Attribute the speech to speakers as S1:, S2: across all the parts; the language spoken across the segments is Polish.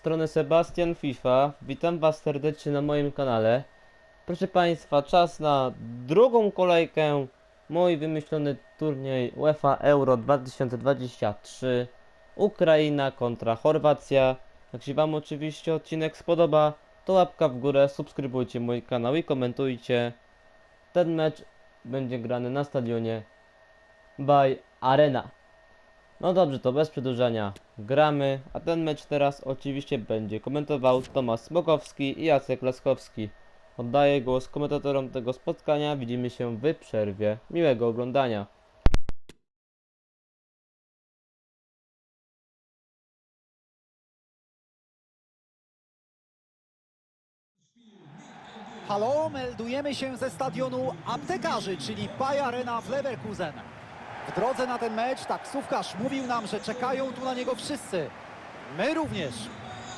S1: strony Sebastian FIFA. Witam Was serdecznie na moim kanale. Proszę Państwa, czas na drugą kolejkę. Mój wymyślony turniej UEFA Euro 2023. Ukraina kontra Chorwacja. Jak się Wam oczywiście odcinek spodoba, to łapka w górę, subskrybujcie mój kanał i komentujcie. Ten mecz będzie grany na stadionie by Arena. No dobrze, to bez przedłużania gramy, a ten mecz teraz oczywiście będzie komentował Tomasz Smokowski i Jacek Laskowski. Oddaję głos komentatorom tego spotkania, widzimy się w przerwie. Miłego oglądania.
S2: Halo, meldujemy się ze stadionu Aptekarzy, czyli Bayer Arena w Leverkusen. W drodze na ten mecz taksówkarz mówił nam, że czekają tu na niego wszyscy. My również.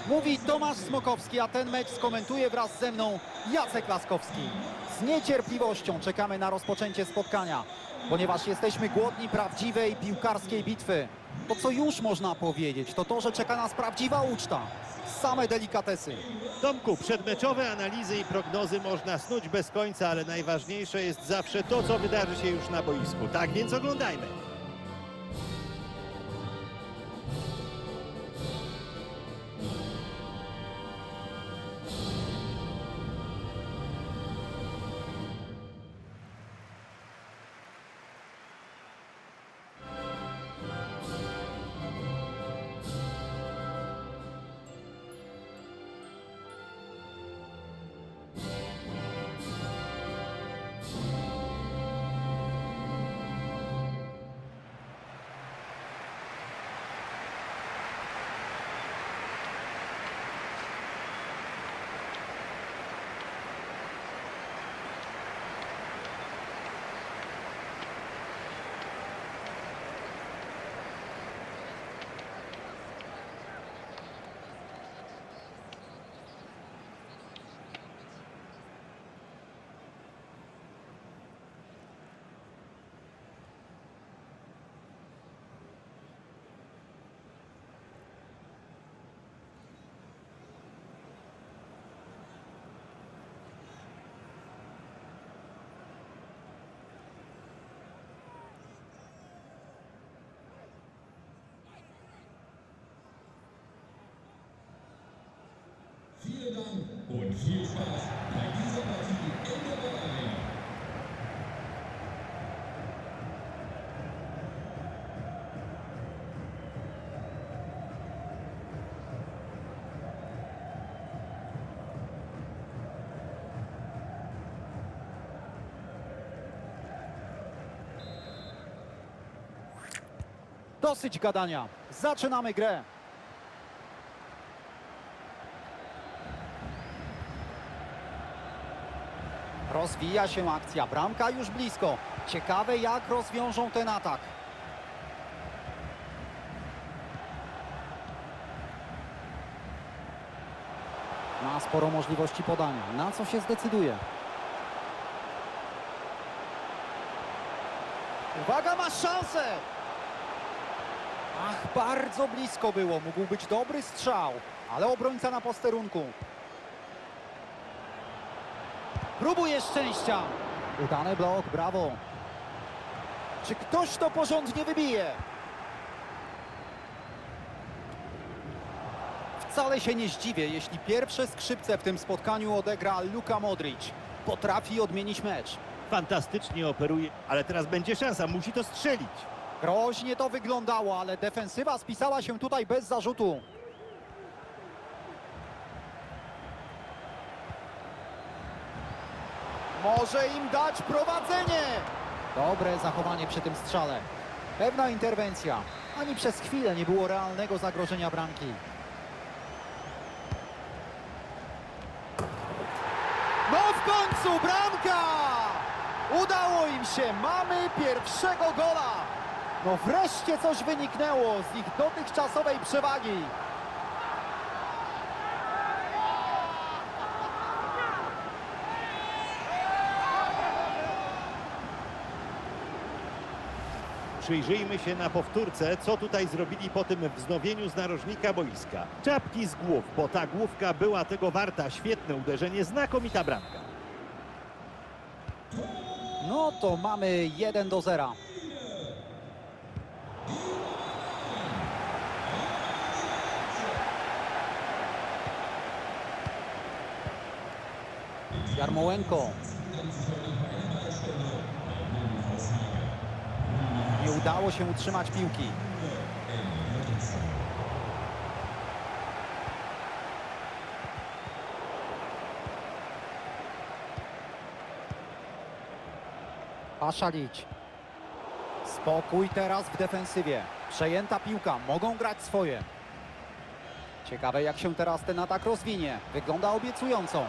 S2: Mówi Tomasz Smokowski, a ten mecz skomentuje wraz ze mną Jacek Laskowski. Z niecierpliwością czekamy na rozpoczęcie spotkania, ponieważ jesteśmy głodni prawdziwej piłkarskiej bitwy. To co już można powiedzieć, to to, że czeka nas prawdziwa uczta. Same delikatesy.
S3: Tomku, przedmeczowe analizy i prognozy można snuć bez końca, ale najważniejsze jest zawsze to, co wydarzy się już na boisku. Tak więc oglądajmy.
S4: Und viel Spaß bei dieser Partie in der Arena.
S2: Dosyć gadania. Zaczynamy grę. Rozwija się akcja. Bramka już blisko. Ciekawe jak rozwiążą ten atak. Ma sporo możliwości podania. Na co się zdecyduje? Uwaga, ma szansę! Ach, bardzo blisko było. Mógł być dobry strzał, ale obrońca na posterunku. Próbuje szczęścia. Udany blok, brawo. Czy ktoś to porządnie wybije? Wcale się nie zdziwię, jeśli pierwsze skrzypce w tym spotkaniu odegra Luka Modric. Potrafi odmienić mecz.
S3: Fantastycznie operuje, ale teraz będzie szansa, musi to strzelić.
S2: Groźnie to wyglądało, ale defensywa spisała się tutaj bez zarzutu. Może im dać prowadzenie. Dobre zachowanie przy tym strzale. Pewna interwencja. Ani przez chwilę nie było realnego zagrożenia bramki. No w końcu bramka! Udało im się, mamy pierwszego gola! No wreszcie coś wyniknęło z ich dotychczasowej przewagi.
S3: Przyjrzyjmy się na powtórce, co tutaj zrobili po tym wznowieniu z narożnika boiska. Czapki z głów, bo ta główka była tego warta. Świetne uderzenie, znakomita bramka.
S2: No to mamy 1 do 0. Jarmołenko. Nie udało się utrzymać piłki. Paszalić. Spokój teraz w defensywie. Przejęta piłka, mogą grać swoje. Ciekawe jak się teraz ten atak rozwinie. Wygląda obiecująco.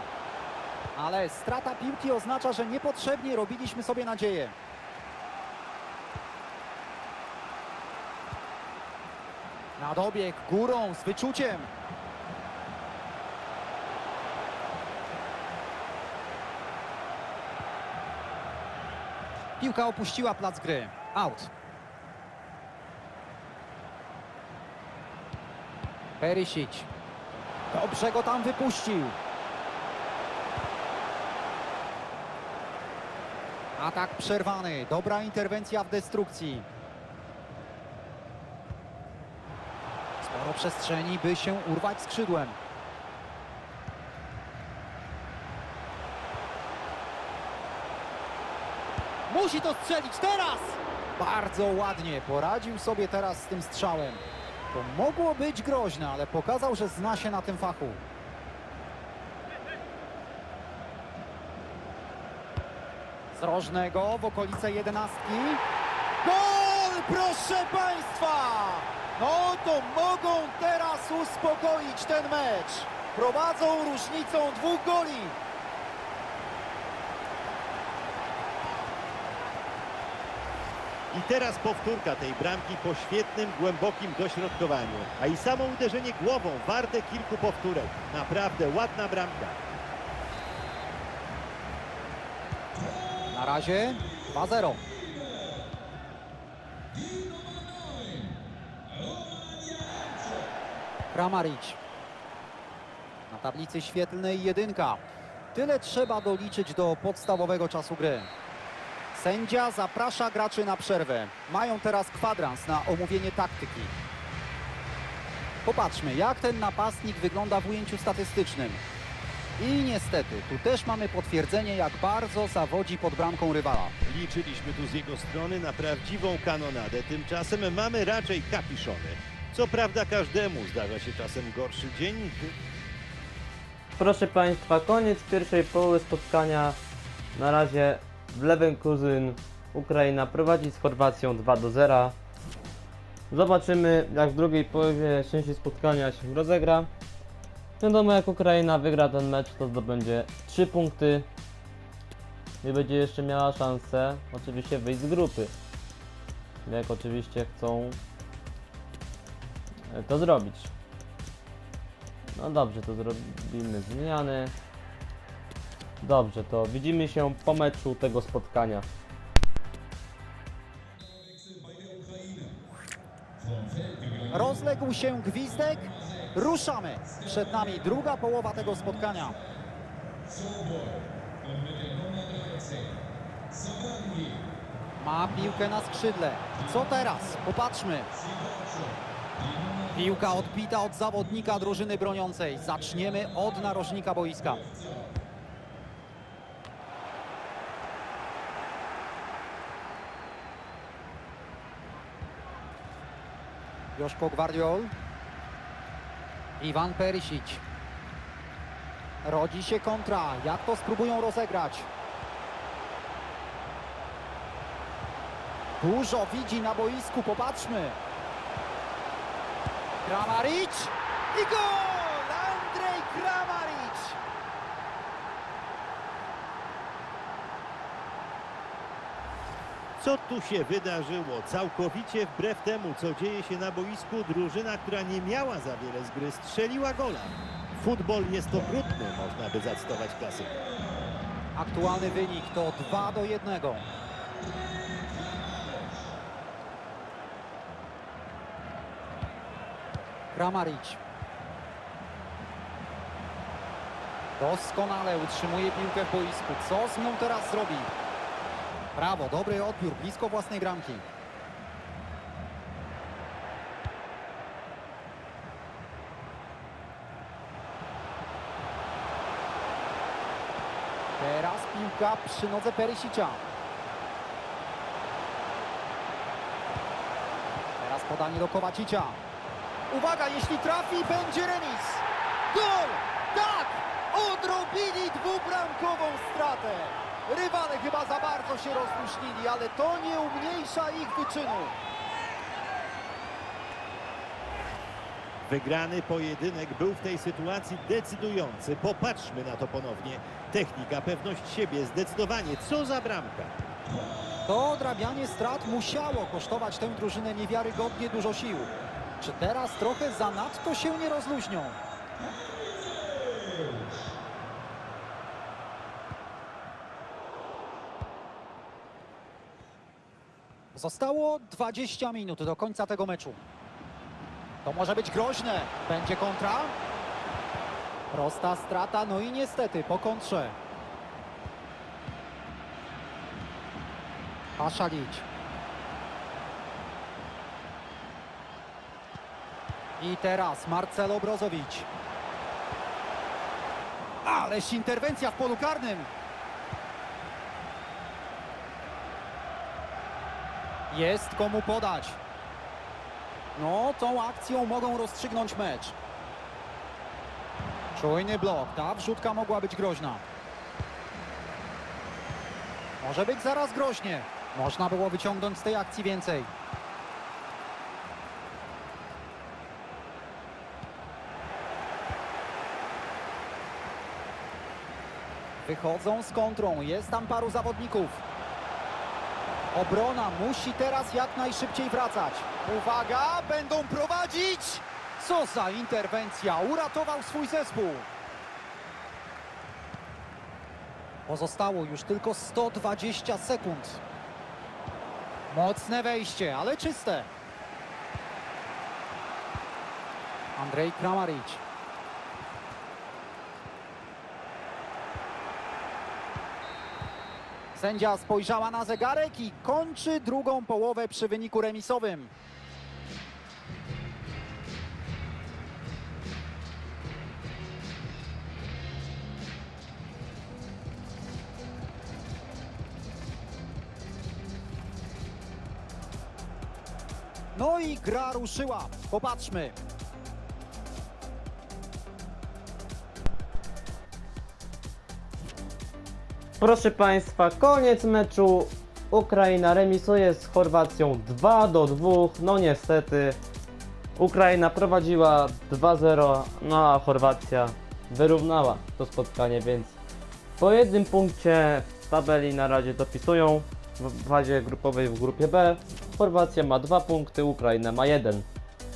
S2: Ale strata piłki oznacza, że niepotrzebnie robiliśmy sobie nadzieję. Na dobieg górą z wyczuciem. Piłka opuściła plac gry. Out. Perisic. Dobrze go tam wypuścił. Atak przerwany. Dobra interwencja w destrukcji. Sporo przestrzeni, by się urwać skrzydłem. Musi to strzelić teraz! Bardzo ładnie poradził sobie teraz z tym strzałem. To mogło być groźne, ale pokazał, że zna się na tym fachu. Z rożnego w okolice jedenastki. Gol, proszę Państwa! No to mogą teraz uspokoić ten mecz. Prowadzą różnicą dwóch goli.
S3: I teraz powtórka tej bramki po świetnym, głębokim dośrodkowaniu. A i samo uderzenie głową warte kilku powtórek. Naprawdę ładna bramka.
S2: Na razie 2-0. Kramaric. Na tablicy świetlnej jedynka. Tyle trzeba doliczyć do podstawowego czasu gry. Sędzia zaprasza graczy na przerwę. Mają teraz kwadrans na omówienie taktyki. Popatrzmy, jak ten napastnik wygląda w ujęciu statystycznym. I niestety, tu też mamy potwierdzenie, jak bardzo zawodzi pod bramką rywala.
S3: Liczyliśmy tu z jego strony na prawdziwą kanonadę. Tymczasem mamy raczej kapiszony. Co prawda każdemu zdarza się czasem gorszy dzień.
S1: Proszę Państwa, koniec pierwszej połowy spotkania. Na razie w Leverkusen Ukraina prowadzi z Chorwacją 2 do 0. Zobaczymy jak w drugiej połowie części spotkania się rozegra. Wiadomo jak Ukraina wygra ten mecz to zdobędzie 3 punkty i będzie jeszcze miała szansę oczywiście wyjść z grupy. Jak oczywiście chcą to zrobić. No dobrze, to zrobimy zmiany. Dobrze, to widzimy się po meczu tego spotkania.
S2: Rozległ się gwizdek. Ruszamy. Przed nami druga połowa tego spotkania. Ma piłkę na skrzydle. Co teraz? Popatrzmy. Piłka odbita od zawodnika drużyny broniącej. Zaczniemy od narożnika boiska. Joszko Gwardiol. Iwan Perisic. Rodzi się kontra. Jak to spróbują rozegrać? Dużo widzi na boisku. Popatrzmy. Kramaric. I gol! Andrzej Kramaric.
S3: Co tu się wydarzyło? Całkowicie wbrew temu, co dzieje się na boisku, drużyna, która nie miała za wiele z gry, strzeliła gola. Futbol jest okrutny, można by zacytować klasyka.
S2: Aktualny wynik to 2 do 1. Kramaric. Doskonale utrzymuje piłkę w boisku. Co z nią teraz zrobi? Brawo, dobry odbiór, blisko własnej bramki. Teraz piłka przy nodze Perisicia. Teraz podanie do Kowacicia. Uwaga, jeśli trafi, będzie remis. Gol! Tak! Odrobili dwubramkową stratę. Rywale chyba za bardzo się rozluźnili, ale to nie umniejsza ich wyczynu.
S3: Wygrany pojedynek był w tej sytuacji decydujący. Popatrzmy na to ponownie. Technika, pewność siebie, zdecydowanie. Co za bramka.
S2: To odrabianie strat musiało kosztować tę drużynę niewiarygodnie dużo sił. Czy teraz trochę zanadto się nie rozluźnią? Zostało 20 minut do końca tego meczu. To może być groźne. Będzie kontra. Prosta strata, no i niestety po kontrze. Paszalić. I teraz Marcelo Brozowicz. Ależ interwencja w polu karnym. Jest komu podać. No, tą akcją mogą rozstrzygnąć mecz. Czujny blok. Ta wrzutka mogła być groźna. Może być zaraz groźnie. Można było wyciągnąć z tej akcji więcej. Wychodzą z kontrą. Jest tam paru zawodników. Obrona musi teraz jak najszybciej wracać. Uwaga, będą prowadzić! Co za interwencja! Uratował swój zespół. Pozostało już tylko 120 sekund. Mocne wejście, ale czyste. Andrzej Kramaric. Sędzia spojrzała na zegarek i kończy drugą połowę przy wyniku remisowym. No i gra ruszyła. Popatrzmy.
S1: Proszę Państwa, koniec meczu. Ukraina remisuje z Chorwacją 2 do 2. No niestety, Ukraina prowadziła 2-0, no a Chorwacja wyrównała to spotkanie, więc po jednym punkcie w tabeli na razie dopisują w fazie grupowej w grupie B. Chorwacja ma 2 punkty, Ukraina ma 1.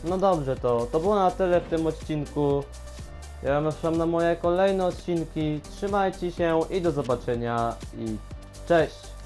S1: No dobrze, to, to było na tyle w tym odcinku. Ja zapraszam na moje kolejne odcinki. Trzymajcie się i do zobaczenia i cześć!